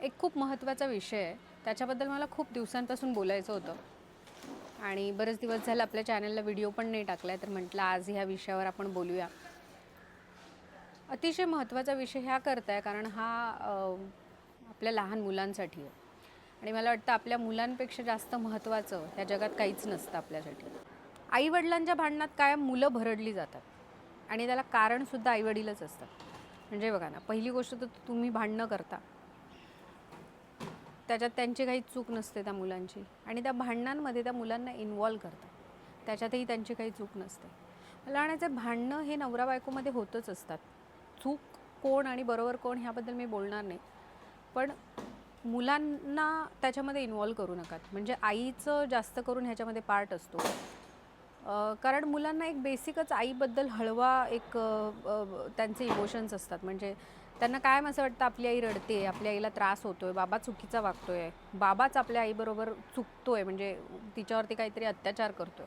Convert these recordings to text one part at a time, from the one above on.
एक खूप महत्त्वाचा विषय आहे. त्याच्याबद्दल मला खूप दिवसांपासून बोलायचं होतं. आणि बरेच दिवस झाले आपल्या चॅनलला व्हिडिओ पण नाही टाकला आहे तर म्हटलं आज ह्या विषयावर आपण बोलूया. अतिशय महत्त्वाचा विषय ह्या करता आहे कारण हा आपल्या लहान मुलांसाठी आहे. आणि मला वाटतं आपल्या मुलांपेक्षा जास्त महत्त्वाचं ह्या जगात काहीच नसतं आपल्यासाठी. आईवडिलांच्या भांडणात कायम मुलं भरडली जातात. आणि त्याला कारणसुद्धा आईवडीलच असतात. म्हणजे बघा ना पहिली गोष्ट तर तुम्ही भांडणं करता. त्याच्यात त्यांची काही चूक नसते त्या मुलांची. आणि त्या भांडणांमध्ये त्या मुलांना इन्वॉल्व करतात. त्याच्यातही त्यांची काही चूक नसते. मला म्हणायचं भांडणं हे नवरा बायकोमध्ये होतच असतात. चूक कोण आणि बरोबर कोण ह्याबद्दल मी बोलणार नाही. पण मुलांना त्याच्यामध्ये इन्वॉल्व करू नकात म्हणजे आईचं जास्त करून ह्याच्यामध्ये पार्ट असतो. कारण मुलांना एक बेसिकच आईबद्दल हळवा एक त्यांचे इमोशन्स असतात. म्हणजे त्यांना कायम असं वाटतं आपली आई रडते आपल्या आईला त्रास होतोय बाबा चुकीचा वागतोय बाबाच आपल्या आईबरोबर चुकतोय म्हणजे तिच्यावरती काहीतरी अत्याचार करतोय.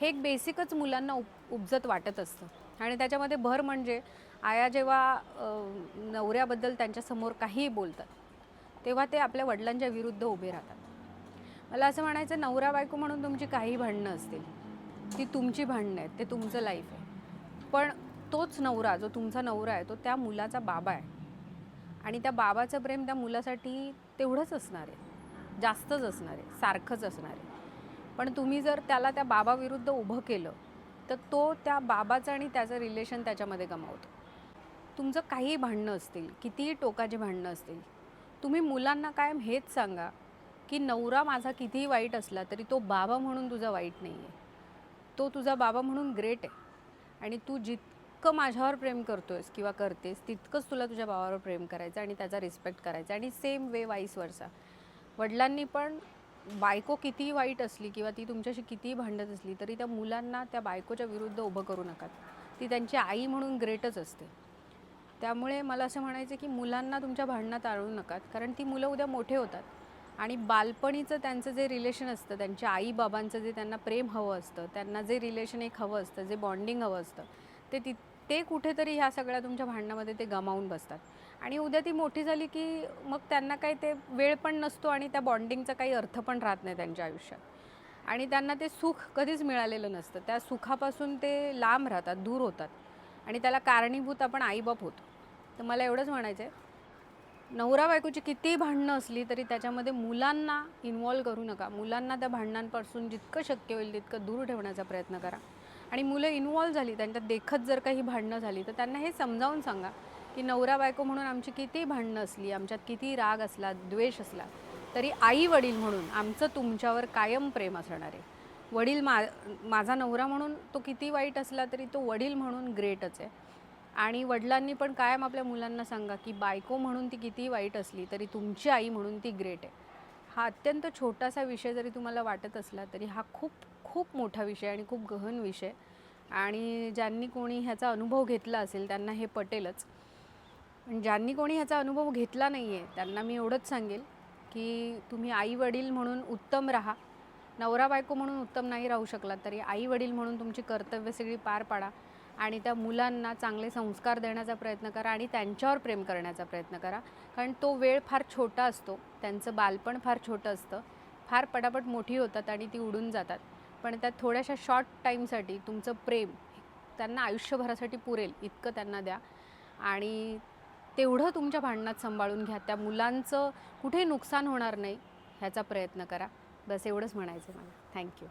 हे एक बेसिकच मुलांना उप उपजत वाटत असतं. आणि त्याच्यामध्ये भर म्हणजे आया जेव्हा नवऱ्याबद्दल त्यांच्यासमोर काहीही बोलतात तेव्हा ते आपल्या वडिलांच्या विरुद्ध उभे राहतात. मला असं म्हणायचं नवरा बायको म्हणून तुमची काही भांडणं असतील. ती तुमची भांडणं आहेत ते तुमचं लाईफ आहे. पण तोच नवरा जो तुमचा नवरा आहे तो त्या मुलाचा बाबा आहे. आणि त्या बाबाचं प्रेम त्या मुलासाठी तेवढंच असणार आहे. जास्तच असणार आहे. सारखंच असणार आहे. पण तुम्ही जर त्याला त्या बाबाविरुद्ध उभं केलं तर तो त्या बाबाचं आणि त्याचं रिलेशन त्याच्यामध्ये गमावतो. तुमचं काही भांडणं असतील कितीही टोकाचे भांडणं असतील तुम्ही मुलांना कायम हेच सांगा की नवरा माझा कितीही वाईट असला तरी तो बाबा म्हणून तुझा वाईट नाही आहे तो तुझा बाबा म्हणून ग्रेट आहे. आणि तू जित जितकं माझ्यावर प्रेम करतोयस किंवा करतेस तितकंच तुला तुझ्या भावावर प्रेम करायचं आणि त्याचा रिस्पेक्ट करायचा आणि सेम वे वाईस वरचा वडिलांनी पण बायको कितीही वाईट असली किंवा ती तुमच्याशी कितीही भांडत असली तरी त्या मुलांना त्या बायकोच्या विरुद्ध उभं करू नका ती त्यांची आई म्हणून ग्रेटच असते. त्यामुळे मला असं म्हणायचं की मुलांना तुमच्या भांडणात आणू नकात कारण ती मुलं उद्या मोठे होतात आणि बालपणीचं त्यांचं जे रिलेशन असतं त्यांच्या आईबाबांचं जे त्यांना प्रेम हवं असतं त्यांना जे रिलेशन एक हवं असतं जे बॉन्डिंग हवं असतं ते तित ते कुठेतरी ह्या सगळ्या तुमच्या भांडणामध्ये ते गमावून बसतात. आणि उद्या ती मोठी झाली की मग त्यांना काही ते वेळ पण नसतो आणि त्या बॉन्डिंगचा काही अर्थ पण राहत नाही त्यांच्या आयुष्यात. आणि त्यांना ते सुख कधीच मिळालेलं नसतं. त्या सुखापासून ते लांब राहतात दूर होतात. आणि त्याला कारणीभूत आपण आईबाप होतो. तर मला एवढंच म्हणायचं आहे नवरा बायकोची कितीही भांडणं असली तरी त्याच्यामध्ये मुलांना इन्वॉल्व करू नका. मुलांना त्या भांडणांपासून जितकं शक्य होईल तितकं दूर ठेवण्याचा प्रयत्न करा. आणि मुलं इन्वॉल्व्ह झाली त्यांच्यात देखत जर काही भांडणं झाली तर त्यांना हे समजावून सांगा की नवरा बायको म्हणून आमची कितीही भांडणं असली आमच्यात कितीही राग असला द्वेष असला तरी आई वडील म्हणून आमचं तुमच्यावर कायम प्रेम असणार. आहे वडील मा माझा नवरा म्हणून तो किती वाईट असला तरी तो वडील म्हणून ग्रेटच आहे. आणि वडिलांनी पण कायम आपल्या मुलांना सांगा की बायको म्हणून ती किती वाईट असली तरी तुमची आई म्हणून ती ग्रेट आहे. हा अत्यंत छोटासा विषय जरी तुम्हाला वाटत असला तरी हा खूप खूप मोठा विषय आणि खूप गहन विषय. आणि ज्यांनी कोणी ह्याचा अनुभव घेतला असेल त्यांना हे पटेलच. पण ज्यांनी कोणी ह्याचा अनुभव घेतला नाही आहे त्यांना मी एवढंच सांगेल की तुम्ही आई वडील म्हणून उत्तम राहा. नवरा बायको म्हणून उत्तम नाही राहू शकलात तरी आई वडील म्हणून तुमची कर्तव्य सगळी पार पाडा. आणि त्या मुलांना चांगले संस्कार देण्याचा प्रयत्न करा आणि त्यांच्यावर प्रेम करण्याचा प्रयत्न करा. कारण तो वेळ फार छोटा असतो. त्यांचं बालपण फार छोटं असतं. फार पटापट मोठी होतात आणि ती उडून जातात. पण त्या थोड्याशा शॉर्ट टाईमसाठी तुमचं प्रेम त्यांना आयुष्यभरासाठी पुरेल इतकं त्यांना द्या. आणि तेवढं तुमच्या भांडणात सांभाळून घ्या. त्या मुलांचं कुठे नुकसान होणार नाही ह्याचा प्रयत्न करा. बस एवढंच म्हणायचं मला. थँक्यू